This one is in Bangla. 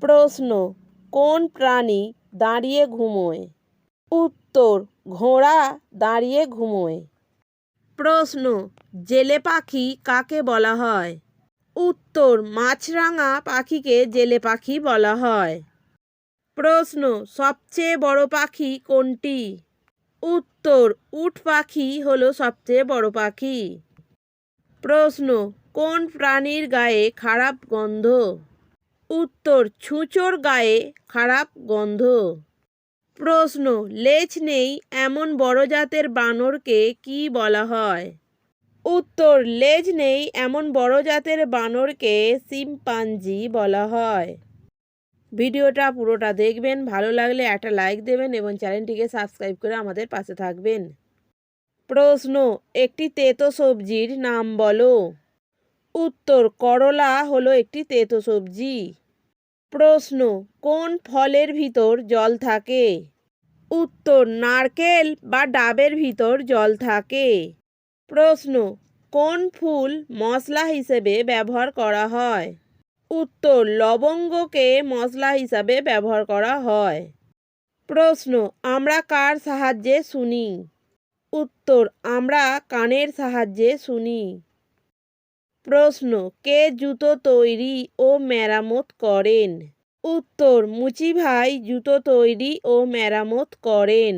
প্রশ্ন, কোন প্রাণী দাঁড়িয়ে ঘুমোয়? উত্তর, ঘোড়া দাঁড়িয়ে ঘুমোয়। প্রশ্ন, জেলে পাখি কাকে বলা হয়? উত্তর, মাছরাঙা পাখিকে জেলে পাখি বলা হয়। প্রশ্ন, সবচেয়ে বড় পাখি কোনটি? উত্তর, উট পাখি হলো সবচেয়ে বড় পাখি। প্রশ্ন, কোন প্রাণীর গায়ে খারাপ গন্ধ? উত্তর, ছুঁচোর গায়ে খারাপ গন্ধ। প্রশ্ন, লেজ নেই এমন বড় জাতের বানরকে কি বলা হয়? উত্তর, লেজ নেই এমন বড় জাতের বানরকে শিম্পাঞ্জি বলা হয়। ভিডিওটা পুরোটা দেখবেন, ভালো লাগলে একটা লাইক দেবেন এবং চ্যানেলটিকে সাবস্ক্রাইব করে আমাদের পাশে থাকবেন। প্রশ্ন, একটি তেতো সবজির নাম বলো। উত্তর, করলা হলো একটি তেতো সবজি। প্রশ্ন, কোন ফলের ভিতর জল থাকে? উত্তর, নারকেল বা ডাবের ভিতর জল থাকে। প্রশ্ন, কোন ফুল মশলা হিসেবে ব্যবহার করা হয়? উত্তর, লবঙ্গকে মশলা হিসাবে ব্যবহার করা হয়। প্রশ্ন, আমরা কার সাহায্যে শুনি? উত্তর, আমরা কানের সাহায্যে শুনি। প্রশ্ন, কে জুতো তৈরি ও মেরামত করেন? উত্তর, মুচি ভাই জুতো তৈরি ও মেরামত করেন।